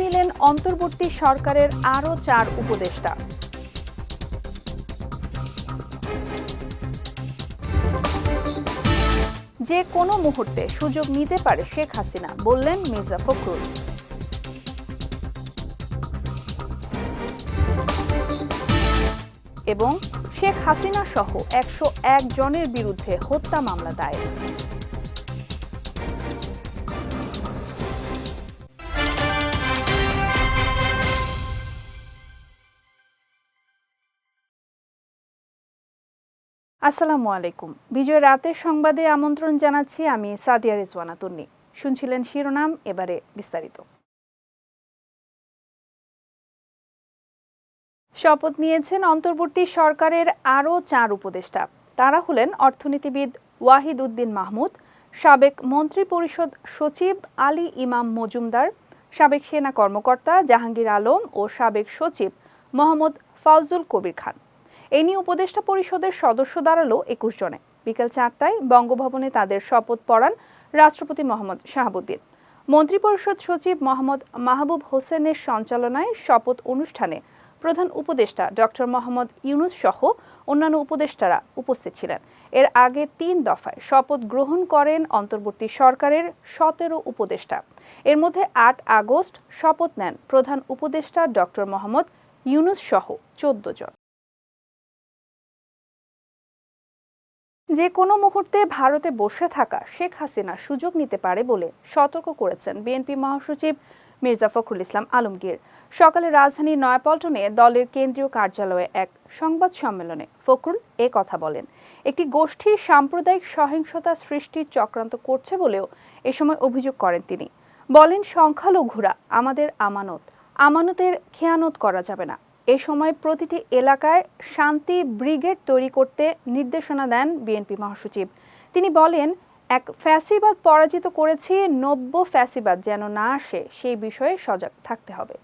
নিলেন অন্তর্বর্তী সরকারের আরও চার উপদেষ্টা। যে কোনো মুহূর্তে সুযোগ নিতে পারে শেখ হাসিনা, বললেন মির্জা ফখরুল। এবং শেখ হাসিনা সহ একশো এক জনের বিরুদ্ধে হত্যা মামলা দায়ের। আসসালামু আলাইকুম। বিজয় রাতের সংবাদে আমন্ত্রণ জানাচ্ছি আমি সাদিয়া রিজওয়ানা তুন্নি শুনছিলেন শিরোনাম, এবারে বিস্তারিত। শপথ নিয়েছেন অন্তর্বর্তী সরকারের আরও চার উপদেষ্টা। তারা হলেন অর্থনীতিবিদ ওয়াহিদ উদ্দিন মাহমুদ, সাবেক মন্ত্রী পরিষদ সচিব আলী ইমাম মজুমদার, সাবেক সেনা কর্মকর্তা জাহাঙ্গীর আলম ও সাবেক সচিব মোহাম্মদ ফাউজুল কবির খান। এ নিয়ে উপদেষ্টা পরিষদের সদস্য দাঁড়াল একুশ জনে। বিকেল চারটায় বঙ্গভবনে তাদের শপথ পড়ান রাষ্ট্রপতি মোহাম্মদ শাহাবুদ্দিন। মন্ত্রিপরিষদ সচিব মোহাম্মদ মাহবুব হোসেনের সঞ্চালনায় শপথ অনুষ্ঠানে প্রধান উপদেষ্টা ডক্টর মোহাম্মদ ইউনুস সহ অন্যান্য উপদেষ্টারা উপস্থিত ছিলেন। এর আগে তিন দফায় শপথ গ্রহণ করেন অন্তর্বর্তী সরকারের সতেরো উপদেষ্টা। এর মধ্যে আট আগস্ট শপথ নেন প্রধান উপদেষ্টা ডক্টর মোহাম্মদ ইউনুস সহ চোদ্দ জন। যে কোনো মুহূর্তে ভারতে বসে থাকা শেখ হাসিনা সুযোগ নিতে পারে বলে সতর্ক করেছেন বিএনপি মহাসচিব মির্জা ফখরুল ইসলাম আলমগীর। সকালে রাজধানীর নয়াপল্টনে দলের কেন্দ্রীয় কার্যালয়ে এক সংবাদ সম্মেলনে ফখরুল এ কথা বলেন। একটি গোষ্ঠী সাম্প্রদায়িক সহিংসতা সৃষ্টির চক্রান্ত করছে বলেও এ সময় অভিযোগ করেন তিনি। বলেন, সংখ্যালঘুরা আমাদের আমানত, আমানতের খেয়ানত করা যাবে না। এ সময় প্রতিটি এলাকায় শান্তি ব্রিগেড তৈরি করতে নির্দেশনা দেন বিএনপি মহাসচিব। তিনি বলেন, এক ফ্যাসিবাদ পরাজিত করেছি, নব্য ফ্যাসিবাদ যেন না আসে, সেই বিষয়ে সজাগ থাকতে হবে।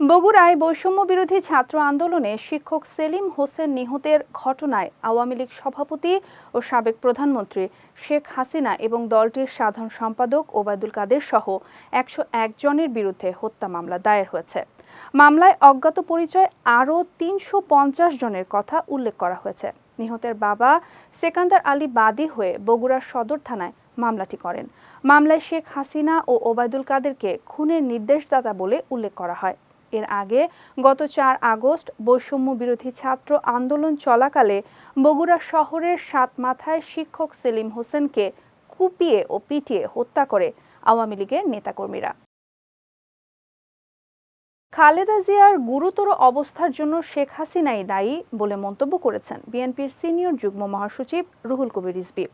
বগুড়ায় বৈষম্য বিরোধী ছাত্র আন্দোলনে শিক্ষক সেলিম হোসেন নিহতের ঘটনায় আওয়ামী লীগ সভাপতি ও সাবেক প্রধানমন্ত্রী শেখ হাসিনা এবং দলটির সাধারণ সম্পাদক ওবায়দুল কাদের সহ একশো জনের বিরুদ্ধে হত্যা মামলা দায়ের হয়েছে। মামলায় অজ্ঞাত পরিচয় আরও তিনশো পঞ্চাশ জনের কথা উল্লেখ করা হয়েছে। নিহতের বাবা সেকান্দার আলী বাদী হয়ে বগুড়ার সদর থানায় মামলাটি করেন। মামলায় শেখ হাসিনা ও ওবায়দুল কাদেরকে খুনের নির্দেশদাতা বলে উল্লেখ করা হয়। এর আগে গত চার আগস্ট বৈষম্য বিরোধী ছাত্র আন্দোলন চলাকালে বগুড়া শহরের সাত মাথায় শিক্ষক সেলিম হোসেনকে কুপিয়ে ও পিটিয়ে হত্যা করে আওয়ামী লীগের নেতাকর্মীরা। খালেদা জিয়ার গুরুতর অবস্থার জন্য শেখ হাসিনাই দায়ী বলে মন্তব্য করেছেন বিএনপির সিনিয়র যুগ্ম মহাসচিব রুহুল কবির রিজভী।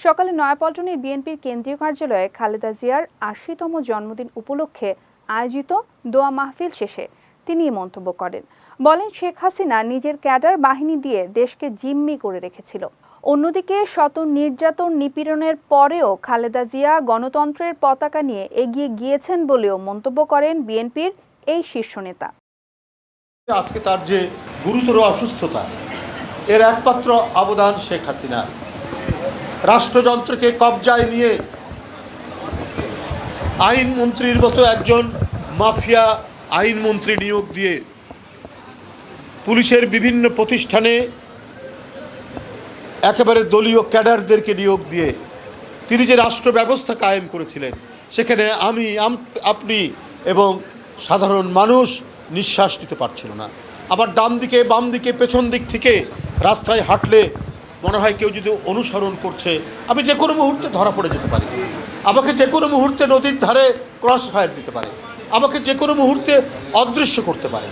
সকালে নয়াপল্টনের বিএনপির কেন্দ্রীয় কার্যালয়ে খালেদা জিয়ার আশিতম জন্মদিন উপলক্ষে আয়োজিত দোয়া মাহফিল শেষে তিনি মন্তব্য করেন। বলেন, শেখ হাসিনা নিজের ক্যাডার বাহিনী দিয়ে দেশকে জিম্মি করে রেখেছিল। অন্যদিকে শত নির্যাতন নিপীড়নের পরেও খালেদা জিয়া গণতন্ত্রের পতাকা নিয়ে এগিয়ে গিয়েছেন বলেও মন্তব্য করেন বিএনপির এই শীর্ষ নেতা। আজকে তার যে গুরুতর অসুস্থতা, এর একমাত্র অবদান শেখ হাসিনা রাষ্ট্রযন্ত্রকে কবজায় নিয়ে আইনমন্ত্রীর মতো একজন মাফিয়া আইনমন্ত্রী নিয়োগ দিয়ে পুলিশের বিভিন্ন প্রতিষ্ঠানে একেবারে দলীয় ক্যাডারদেরকে নিয়োগ দিয়ে তিনি যে রাষ্ট্র ব্যবস্থা কায়েম করেছিলেন, সেখানে আমি আপনি এবং সাধারণ মানুষ নিঃশ্বাস নিতে পারছিল না। আবার ডান দিকে, বাম দিকে, পেছন দিক থেকে রাস্তায় হাঁটলে মনে হয় কেউ যদি অনুসরণ করছে, আমি যে কোনো মুহূর্তে ধরা পড়ে যেতে পারি। আমাকে যে কোনো মুহূর্তে নদীর ধারে ক্রস ফায়ার দিতে পারে। আমাকে যে কোনো মুহূর্তে অদৃশ্য করতে পারে।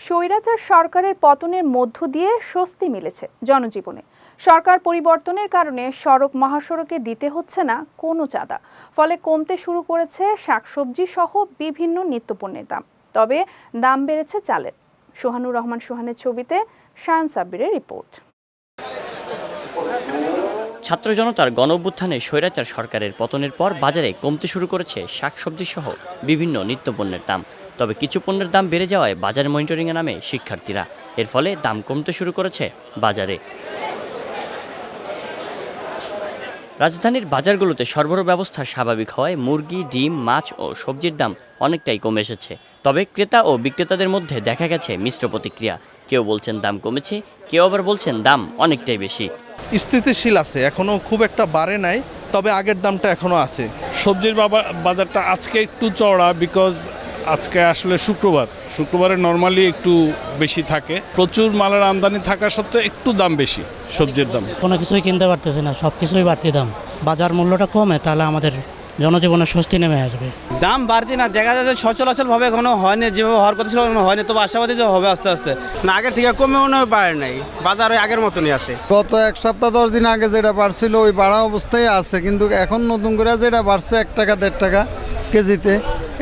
স্বৈরাচার সরকারের পতনের মধ্য দিয়ে স্বস্তি মিলেছে জনজীবনে। সরকার পরিবর্তনের কারণে সড়ক মহাসড়কে দিতে হচ্ছে না কোনো চাঁদা। ফলে কমতে শুরু করেছে শাকসবজি সহ বিভিন্ন নিত্যপণ্যের দাম। তবে দাম বেড়েছে চালের। সোহানুর রহমান সোহানের ছবিতে শায়ন সাব্বিরের রিপোর্ট। ছাত্র জনতার গণ অভ্যুত্থানে স্বৈরাচার সরকারের পতনের পর বাজারে কমতে শুরু করেছে শাকসবজি সহ বিভিন্ন নিত্যপণ্যের দাম। তবে কিছু পণ্যের দাম বেড়ে যাওয়ায় বাজার মনিটরিংয়ে নামে শিক্ষার্থীরা। এর ফলে দাম কমতে শুরু করেছে বাজারে। রাজধানীর বাজারগুলোতে সরবরাহ ব্যবস্থা স্বাভাবিক হওয়ায় মুরগি, ডিম, মাছ ও সবজির দাম অনেকটাই কমে এসেছে। তবে ক্রেতা ও বিক্রেতাদের মধ্যে দেখা গেছে মিশ্র প্রতিক্রিয়া। কেউ বলছেন দাম কমেছে কেউ আবার বলছেন দাম অনেকটাই বেশি। স্থিতিশীল আছে এখনও খুব একটা বাড়ে নাই তবে আগের দামটা এখনও আছে। সবজির বাবা- বাজারটা আজকে একটু চড়া বিকজ আজকে আসলে শুক্রবার। শুক্রবারে নর্মালি একটু বেশি থাকে। প্রচুর মালের আমদানি থাকা সত্ত্বেও একটু দাম বেশি সবজির দাম। কোনো কিছুই কিনতে পারতেছে না সব কিছুই বাড়তি দাম। বাজার মূল্যটা কমে তাহলে আমাদের জনজীবনে স্বস্তি নেমে আসবে। দাম বাড়তি না দেখা যাচ্ছে সচলাচলভাবে এখনও হয়নি যেভাবে হওয়ার কথা ছিল এখনও হয়নি তবে আশাবাদী যে হবে আস্তে আস্তে। না আগের থেকে কমে মনে হয় পারে নাই বাজার ওই আগের মতনই আছে। গত এক সপ্তাহ দশ দিন আগে যেটা বাড়ছিল ওই বাড়া অবস্থায় আছে কিন্তু এখন নতুন করে যেটা বাড়ছে এক টাকা দেড় টাকা কেজিতে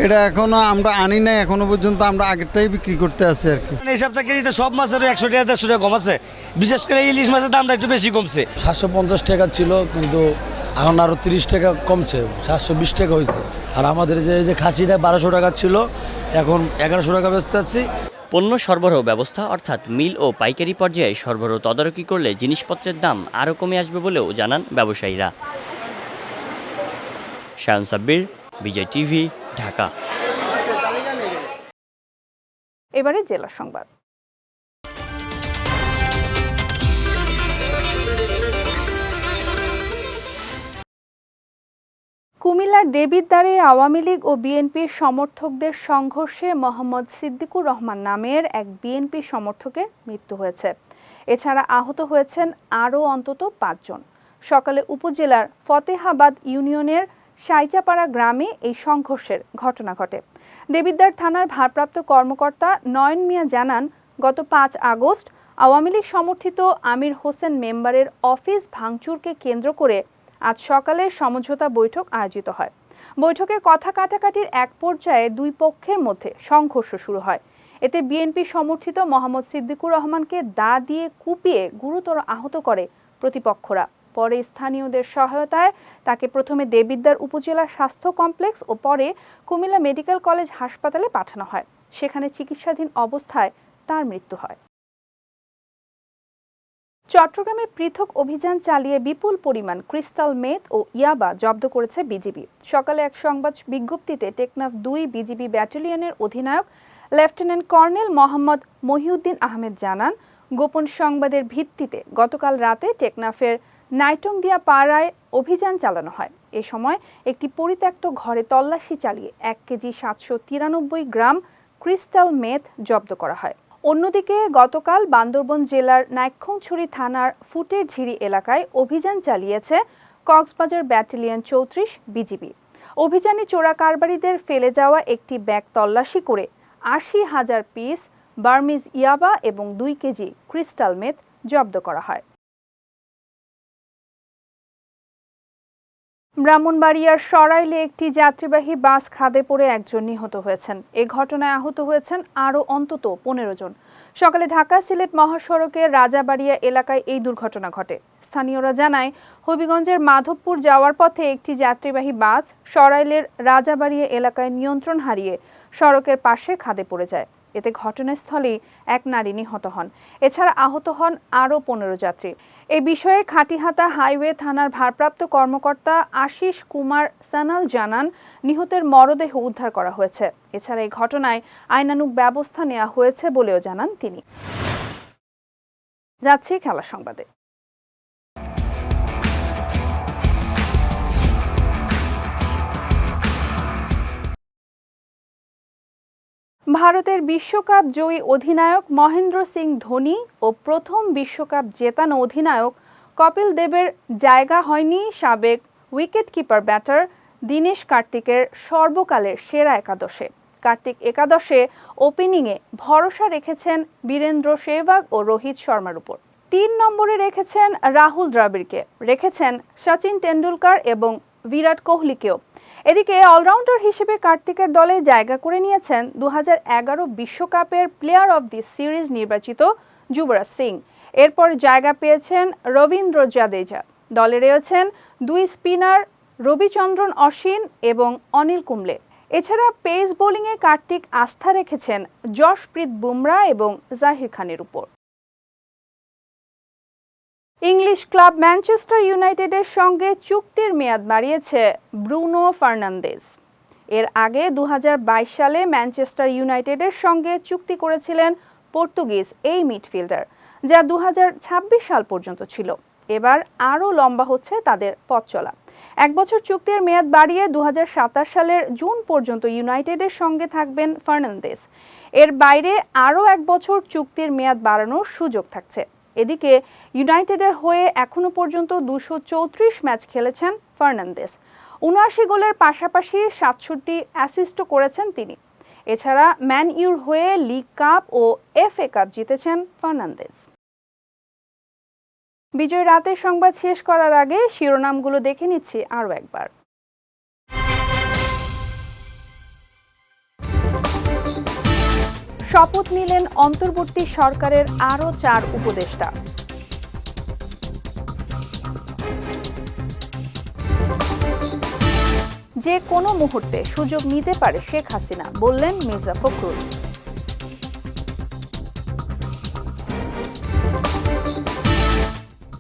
এটা এখনও আমরা আনি নাই এখনও পর্যন্ত আমরা আগেরটাই বিক্রি করতে আছি আর কি। এই সপ্তাহে কেজিতে সব মাছের একশো টাকা দেড়শো টাকা কমাচ্ছে বিশেষ করে ইলিশ মাছের দামটা একটু বেশি কমছে। সাতশো পঞ্চাশ টাকা ছিল কিন্তু এখন আরও তিরিশ টাকা কমছে সাতশো বিশ টাকা হয়েছে। আর আমাদের যে যে খাসিটা বারোশো টাকা ছিল এখন এগারোশো টাকা বেচতে আছি। পণ্য সরবরাহ ব্যবস্থা অর্থাৎ মিল ও পাইকারি পর্যায়ে সরবরাহ তদারকি করলে জিনিসপত্রের দাম আরও কমে আসবে বলেও জানান ব্যবসায়ীরা। শায়ন সাব্বির বিজয় টিভি ঢাকা। এবারে জেলা সংবাদ। কুমিল্লার দেবিদ্বারে আওয়ামী লীগ ও বিএনপির সমর্থকদের সংঘর্ষে মোহাম্মদ সিদ্দিকুর রহমান নামের এক বিএনপি সমর্থকের মৃত্যু হয়েছে। এছাড়া আহত হয়েছেন আরও অন্তত পাঁচজন। সকালে উপজেলার ফতেহাবাদ ইউনিয়নের সাইচাপাড়া গ্রামে এই সংঘর্ষের ঘটনা ঘটে। দেবিদ্বার থানার ভারপ্রাপ্ত কর্মকর্তা নয়ন মিয়া জানান, গত পাঁচ আগস্ট আওয়ামী লীগ সমর্থিত আমির হোসেন মেম্বারের অফিস ভাঙচুরকে কেন্দ্র করে আজ সকালে সমঝোতা বৈঠক আয়োজিত হয়। বৈঠকে কথা কাটাকাটির এক পর্যায়ে দুই পক্ষের মধ্যে সংঘর্ষ শুরু হয়। এতে বিএনপি সমর্থিত মোহাম্মদ সিদ্দিকুর রহমানকে দা দিয়ে কুপিয়ে গুরুতর আহত করে প্রতিপক্ষরা। পরে স্থানীয়দের সহায়তায় তাকে প্রথমে দেবিদ্বার উপজেলা স্বাস্থ্য কমপ্লেক্স ও পরে কুমিল্লা মেডিকেল কলেজ হাসপাতালে পাঠানো হয়। সেখানে চিকিৎসাধীন অবস্থায় তার মৃত্যু হয়। চট্টগ্রামে পৃথক অভিযান চালিয়ে বিপুল পরিমাণ ক্রিস্টাল মেথ ও ইয়াবা জব্দ করেছে বিজিবি। সকালে এক সংবাদ বিজ্ঞপ্তিতে টেকনাফ দুই বিজিবি ব্যাটালিয়নের অধিনায়ক লেফটেন্যান্ট কর্নেল মোহাম্মদ মহিউদ্দিন আহমেদ জানান, গোপন সংবাদের ভিত্তিতে গতকাল রাতে টেকনাফের নাইটংদিয়া পাড়ায় অভিযান চালানো হয়। এ সময় একটি পরিত্যক্ত ঘরে তল্লাশি চালিয়ে এক কেজি সাতশো তিরানব্বই গ্রাম ক্রিস্টাল মেথ জব্দ করা হয়। অন্যদিকে গতকাল বান্দরবন জেলার নাইক্ষংছড়ি থানার ফুটের ঝিরি এলাকায় অভিযান চালিয়েছে কক্সবাজার ব্যাটালিয়ন চৌত্রিশ বিজিবি। অভিযানে চোরা কারবারিদের ফেলে যাওয়া একটি ব্যাগ তল্লাশি করে আশি হাজার পিস বার্মিজ ইয়াবা এবং দুই কেজি ক্রিস্টাল মেথ জব্দ করা হয়। ব্রাহ্মণবাড়িয়ার সরাইলে একটি যাত্রীবাহী বাস খাদে পড়ে একজন নিহত হয়েছেন। এ ঘটনায় আহত হয়েছেন আরও অন্তত পনেরো জন। সকালে ঢাকা সিলেট মহাসড়কের রাজাবাড়িয়া এলাকায় এই দুর্ঘটনা ঘটে। স্থানীয়রা জানায়, হবিগঞ্জের মাধবপুর যাওয়ার পথে একটি যাত্রীবাহী বাস সরাইলের রাজাবাড়িয়া এলাকায় নিয়ন্ত্রণ হারিয়ে সড়কের পাশে খাদে পড়ে যায়। এতে ঘটনাস্থলেই এক নারী নিহত হন। এছাড়া আহত হন আরও পনেরো যাত্রী। এ বিষয়ে খাটিহাতা হাইওয়ে থানার ভারপ্রাপ্ত কর্মকর্তা আশিস কুমার সানাল জানান, নিহতের মরদেহ উদ্ধার করা হয়েছে। এছাড়া এই ঘটনায় আইনানুক ব্যবস্থা নেওয়া হয়েছে বলেও জানান তিনি। যাচ্ছি খেলা সংবাদে। ভারতের বিশ্বকাপ জয়ী অধিনায়ক মহেন্দ্র সিং ধোনি ও প্রথম বিশ্বকাপ জেতানো অধিনায়ক কপিল দেবের জায়গা হয়নি সাবেক উইকেটকিপার ব্যাটার দীনেশ কার্তিকের সর্বকালের সেরা একাদশে। কার্তিক একাদশে ওপেনিংয়ে ভরসা রেখেছেন বীরেন্দ্র সেহবাগ ও রোহিত শর্মার উপর। তিন নম্বরে রেখেছেন রাহুল দ্রাবিড়কে। রেখেছেন সচিন টেন্ডুলকার এবং বিরাট কোহলিকেও। এদিকে অলরাউন্ডার হিসেবে কার্তিকের দলে জায়গা করে নিয়েছেন দু বিশ্বকাপের প্লেয়ার অব দি সিরিজ নির্বাচিত যুবরাজ সিং। এরপর জায়গা পেয়েছেন রবীন্দ্র জাদেজা। দলে রয়েছেন দুই স্পিনার রবিচন্দ্রন অশ্বিন এবং অনিল কুম্বলে। এছাড়া পেস বোলিংয়ে কার্তিক আস্থা রেখেছেন যশপ্রীত বুমরা এবং জাহির খানের উপর। ইংলিশ ক্লাব ম্যানচেস্টার ইউনাইটেডের সঙ্গে চুক্তির মেয়াদ বাড়িয়েছে ব্রুনো ফার্নান্দেজ। এর আগে দু হাজার বাইশ সালে ম্যানচেস্টার ইউনাইটেডের সঙ্গে চুক্তি করেছিলেন পর্তুগিজ এই মিডফিল্ডার, যা দু হাজার ছাব্বিশ সাল পর্যন্ত ছিল। এবার আরও লম্বা হচ্ছে তাদের পথ চলা। এক বছর চুক্তির মেয়াদ বাড়িয়ে দু হাজার সাতাশ সালের জুন পর্যন্ত ইউনাইটেডের সঙ্গে থাকবেন ফার্নান্দেস এর বাইরে আরও এক বছর চুক্তির মেয়াদ বাড়ানোর সুযোগ থাকছে। এদিকে ইউনাইটেডের হয়ে এখনও পর্যন্ত দুশো চৌত্রিশ ম্যাচ খেলেছেন ফার্নান্দেস। উনআশি গোলের পাশাপাশি সাতষট্টি অ্যাসিস্টও করেছেন তিনি। এছাড়া ম্যান ইউর হয়ে লিগ কাপ ও এফএ কাপ জিতেছেন ফার্নান্দেস। বিজয় রাতের সংবাদ শেষ করার আগে শিরোনামগুলো দেখে নিচ্ছি আরও একবার। শপথ নিলেন অন্তর্বর্তী সরকারের আরও চার উপদেষ্টা। যে কোনো মুহূর্তে সুযোগ নিতে পারে শেখ হাসিনা, বললেন মির্জা ফখরুল।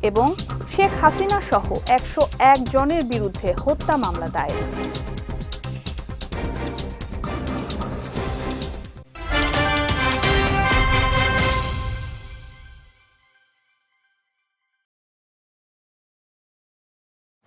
এবং শেখ হাসিনা সহ একশো এক জনের বিরুদ্ধে হত্যা মামলা দায়ের।